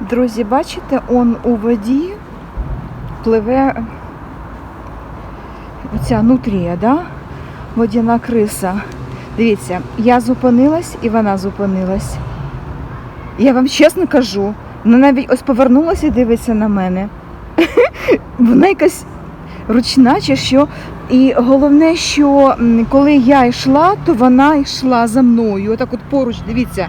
Друзі, бачите, он у воді пливе оця нутрія, да? водяна криса. Дивіться, я зупинилась і вона зупинилась. Я вам чесно кажу, вона навіть ось повернулася і дивиться на мене. Вона якась ручна чи що. І головне, що коли я йшла, то вона йшла за мною. Отак от поруч, дивіться.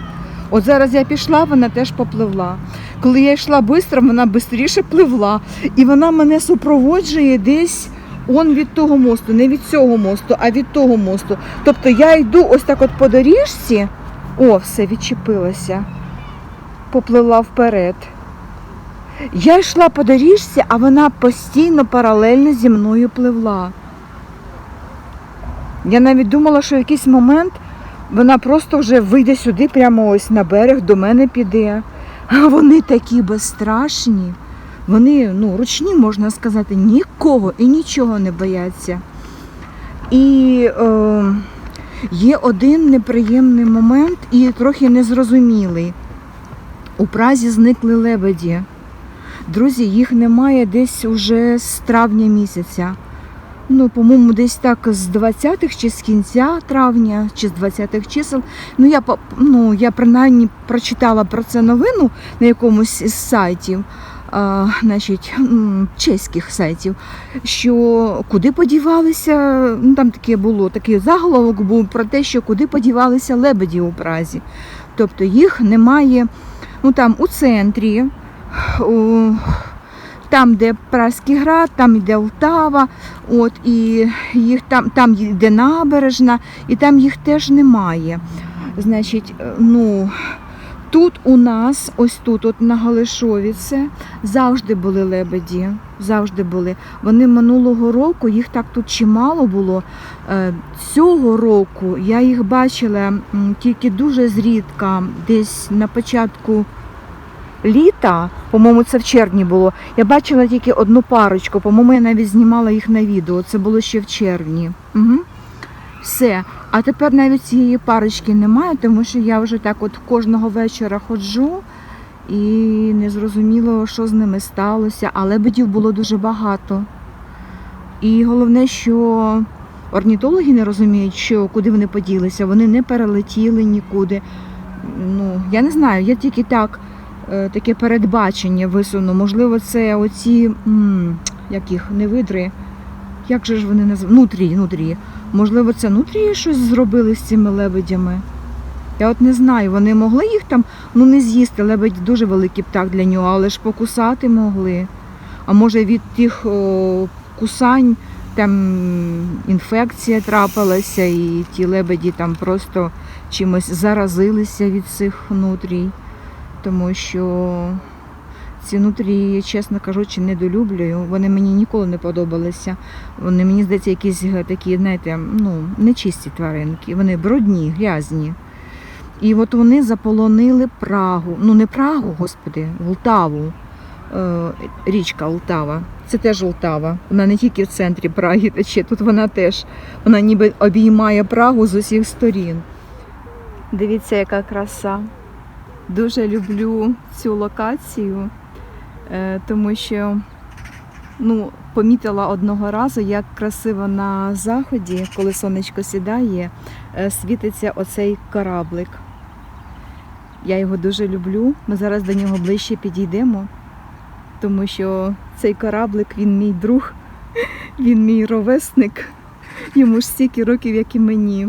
От зараз я пішла, вона теж попливла. Коли я йшла швидко, вона швидше пливла. І вона мене супроводжує десь он від того мосту, не від цього мосту, а від того мосту. Тобто я йду ось так от по доріжці, о, все, відчепилася, попливла вперед. Я йшла по доріжці, а вона постійно паралельно зі мною пливла. Я навіть думала, що в якийсь момент вона просто вже вийде сюди, прямо ось на берег, до мене піде. А вони такі безстрашні. Вони ну, ручні, можна сказати, нікого і нічого не бояться. І е, є один неприємний момент і трохи незрозумілий. У Празі зникли лебеді. Друзі, їх немає десь уже з травня місяця. Ну, по-моєму, десь так з 20-х чи з кінця травня, чи з 20-х чисел. Ну, я, ну, я принаймні прочитала про це новину на якомусь із сайтів, а, значить, чеських сайтів, що куди подівалися, ну там таке було, такий заголовок був про те, що куди подівалися лебеді у Празі. Тобто їх немає ну, там у центрі, у, там, де Празький град, там йде Лтава, от, і їх там, там йде набережна, і там їх теж немає. Значить, е, ну, тут у нас, ось тут, от на Галишові, це завжди були лебеді. Завжди були. Вони минулого року, їх так тут чимало було. Е, Цього року я їх бачила тільки дуже зрідка, десь на початку літа, по-моєму, це в червні було. Я бачила тільки одну парочку, по-моєму, я навіть знімала їх на відео. Це було ще в червні. Угу. Все. А тепер навіть цієї парочки немає, тому що я вже так от кожного вечора ходжу і не зрозуміло, що з ними сталося. А лебедів було дуже багато. І головне, що орнітологи не розуміють, що куди вони поділися. Вони не перелетіли нікуди. Ну, я не знаю, я тільки так таке передбачення висуну. Можливо, це оці, м, як їх, не видри. Як же ж вони називають? Нутрії, нутрії. Можливо, це нутрії щось зробили з цими лебедями. Я от не знаю, вони могли їх там, ну не з'їсти, лебедь дуже великий птах для нього, але ж покусати могли. А може від тих о, кусань там інфекція трапилася, і ті лебеді там просто чимось заразилися від цих нутрій тому що ці нутрії, чесно кажучи, недолюблюю. Вони мені ніколи не подобалися. Вони мені здається, якісь такі, знаєте, ну, нечисті тваринки. Вони брудні, грязні. І от вони заполонили Прагу. Ну не Прагу, господи, Лтаву. Е, річка Лтава. Це теж Лтава. Вона не тільки в центрі Праги тече, тут вона теж. Вона ніби обіймає Прагу з усіх сторін. Дивіться, яка краса. Дуже люблю цю локацію, е, тому що ну, помітила одного разу, як красиво на заході, коли сонечко сідає, е, світиться оцей кораблик. Я його дуже люблю. Ми зараз до нього ближче підійдемо, тому що цей кораблик він мій друг, він мій ровесник. Йому ж стільки років, як і мені.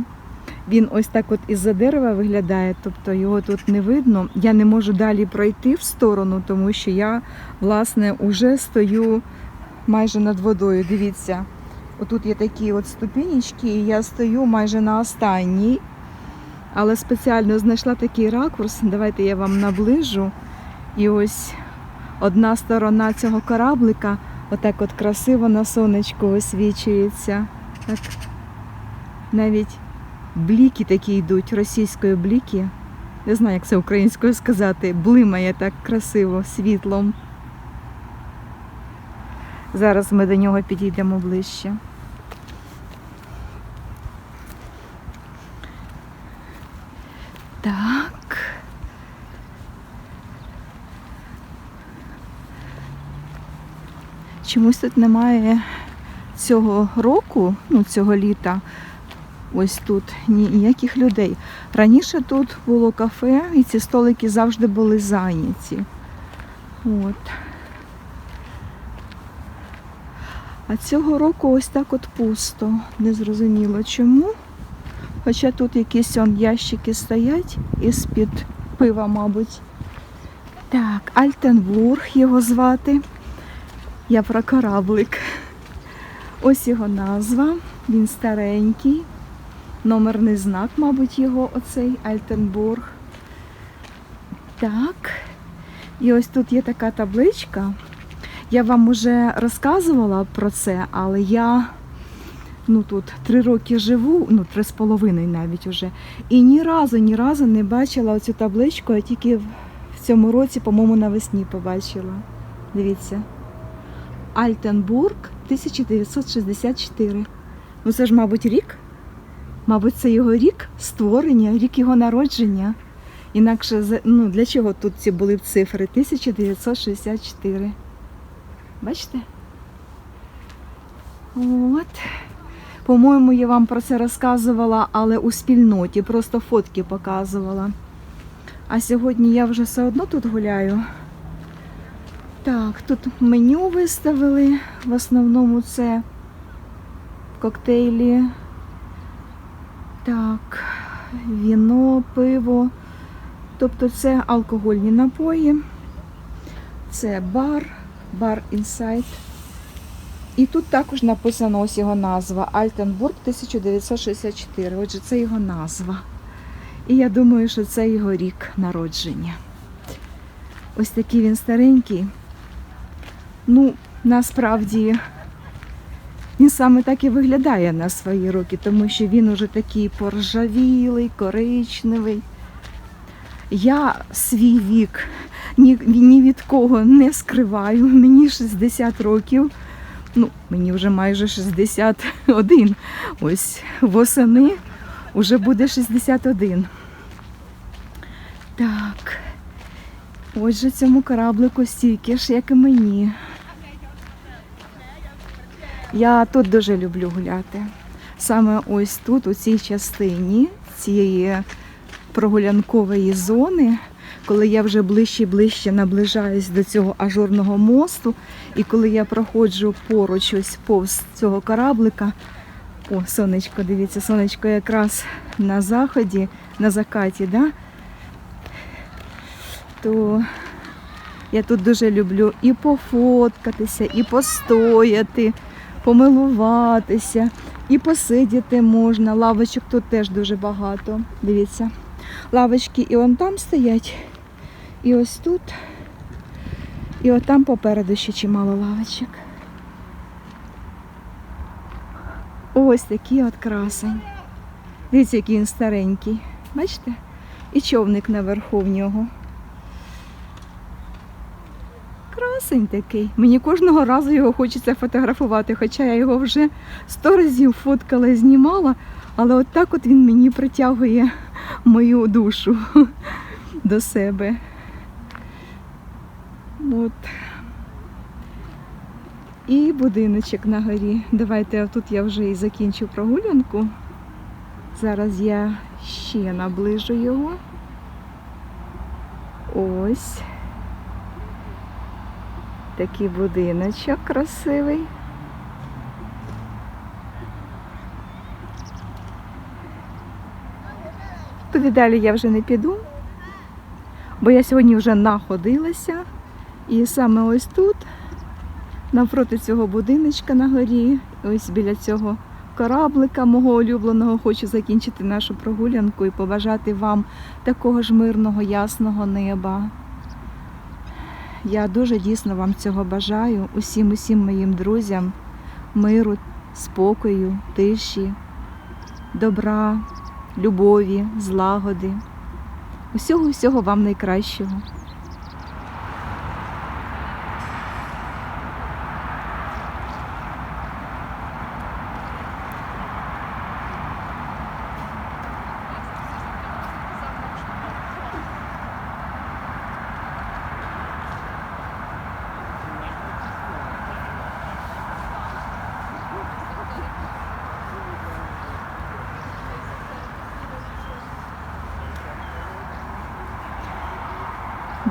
Він ось так от із-за дерева виглядає, тобто його тут не видно. Я не можу далі пройти в сторону, тому що я, власне, уже стою майже над водою. Дивіться, отут є такі от ступінечки, і я стою майже на останній. Але спеціально знайшла такий ракурс. Давайте я вам наближу. І ось одна сторона цього кораблика отак от красиво на сонечку освічується. Так. Навіть бліки такі йдуть, російської бліки. Не знаю, як це українською сказати, блимає так красиво світлом. Зараз ми до нього підійдемо ближче. Так. Чомусь тут немає цього року, ну, цього літа ось тут ніяких людей. Раніше тут було кафе, і ці столики завжди були зайняті. От. А цього року ось так от пусто. Незрозуміло чому. Хоча тут якісь он ящики стоять із-під пива, мабуть. Так, Альтенбург його звати. Я про кораблик. Ось його назва. Він старенький. Номерний знак, мабуть, його оцей Альтенбург. Так. І ось тут є така табличка. Я вам уже розказувала про це, але я ну, тут три роки живу, ну три з половиною навіть уже. І ні разу, ні разу не бачила оцю табличку, я тільки в цьому році, по-моєму, навесні побачила. Дивіться. Альтенбург 1964. Ну це ж, мабуть, рік. Мабуть, це його рік створення, рік його народження. Інакше ну, для чого тут ці були б цифри? 1964. Бачите? От. По-моєму, я вам про це розказувала, але у спільноті, просто фотки показувала. А сьогодні я вже все одно тут гуляю. Так, тут меню виставили. В основному це коктейлі. Так, віно, пиво. Тобто це алкогольні напої. Це бар, бар Інсайт. І тут також написано ось його назва Альтенбург 1964. Отже, це його назва. І я думаю, що це його рік народження. Ось такий він старенький. Ну, насправді, він саме так і виглядає на свої роки, тому що він уже такий поржавілий, коричневий. Я свій вік ні, ні від кого не скриваю. Мені 60 років. Ну, мені вже майже 61. Ось восени вже буде 61. Так. Отже, цьому кораблику стільки ж, як і мені. Я тут дуже люблю гуляти. Саме ось тут, у цій частині цієї прогулянкової зони, коли я вже ближче і ближче наближаюсь до цього ажурного мосту, і коли я проходжу поруч ось повз цього кораблика, о, сонечко, дивіться, сонечко якраз на заході, на закаті, да? то я тут дуже люблю і пофоткатися, і постояти, помилуватися, і посидіти можна. Лавочок тут теж дуже багато. Дивіться. Лавочки і он там стоять, і ось тут, і от там попереду ще чимало лавочок. Ось такий от красень. Дивіться, який він старенький. Бачите? І човник наверху в нього. Красень такий. Мені кожного разу його хочеться фотографувати, хоча я його вже сто разів фоткала і знімала, але от так от він мені притягує мою душу до себе. От. І будиночок на горі. Давайте тут я вже і закінчу прогулянку. Зараз я ще наближу його. Ось. Такий будиночок красивий. Туди далі я вже не піду, бо я сьогодні вже находилася. І саме ось тут, навпроти цього будиночка на горі, ось біля цього кораблика мого улюбленого, хочу закінчити нашу прогулянку і побажати вам такого ж мирного, ясного неба. Я дуже дійсно вам цього бажаю, усім усім моїм друзям, миру, спокою, тиші, добра, любові, злагоди. Усього усього вам найкращого.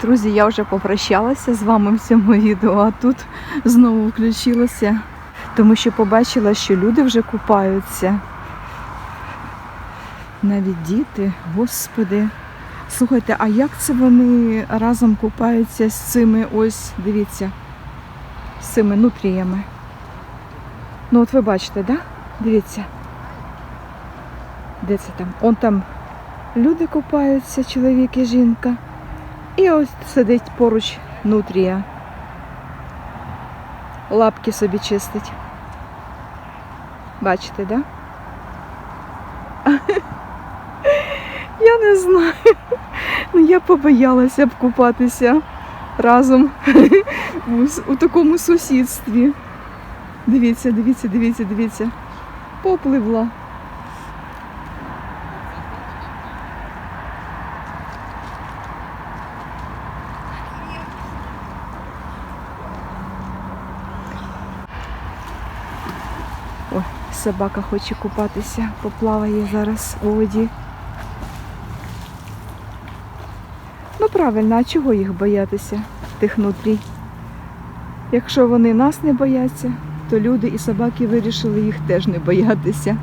Друзі, я вже попрощалася з вами в цьому відео, а тут знову включилася, тому що побачила, що люди вже купаються. Навіть діти, господи. Слухайте, а як це вони разом купаються з цими ось, дивіться, з цими нутріями? Ну от ви бачите, да? Дивіться. Де це там? Он там люди купаються, чоловік і жінка. І ось сидить поруч нутрія. Лапки собі чистить. Бачите, да? Я не знаю. Ну я побоялася б купатися разом у, такому сусідстві. Дивіться, дивіться, дивіться, дивіться. Попливла. Собака хоче купатися, поплаває зараз у воді. Ну правильно, а чого їх боятися, тих нутрій? Якщо вони нас не бояться, то люди і собаки вирішили їх теж не боятися.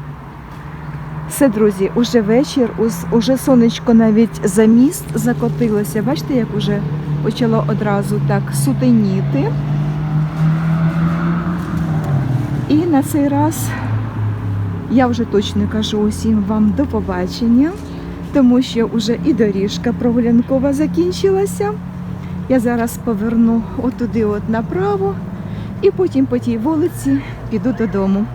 Все, друзі, уже вечір, уже сонечко навіть за міст закотилося. Бачите, як уже почало одразу так сутеніти. І на цей раз я вже точно кажу усім вам до побачення, тому що вже і доріжка прогулянкова закінчилася. Я зараз поверну отуди от направо і потім по тій вулиці піду додому.